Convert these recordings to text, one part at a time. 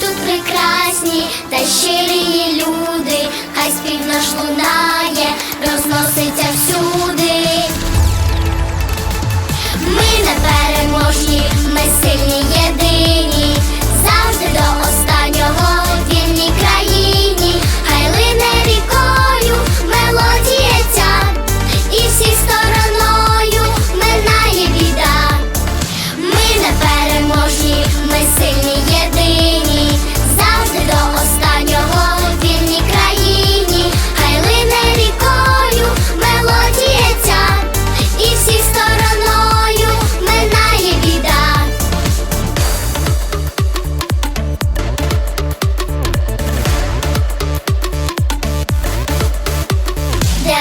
тут прекрасні та щирі люди, хай спів наш луна.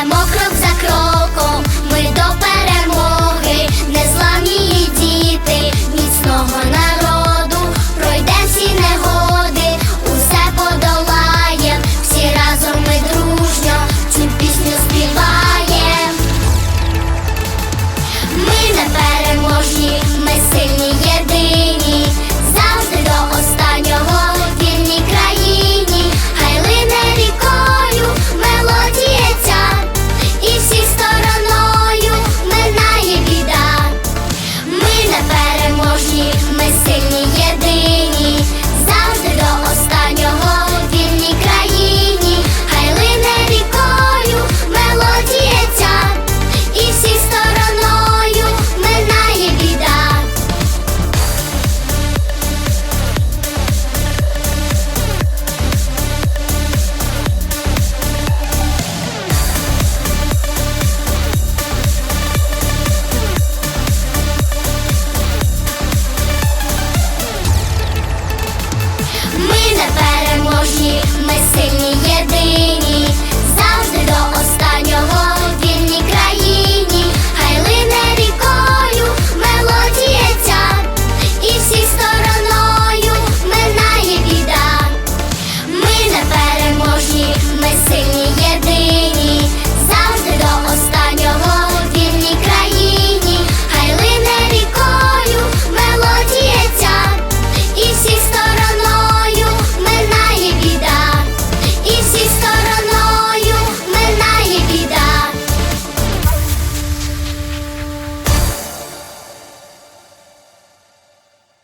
Йдемо крок.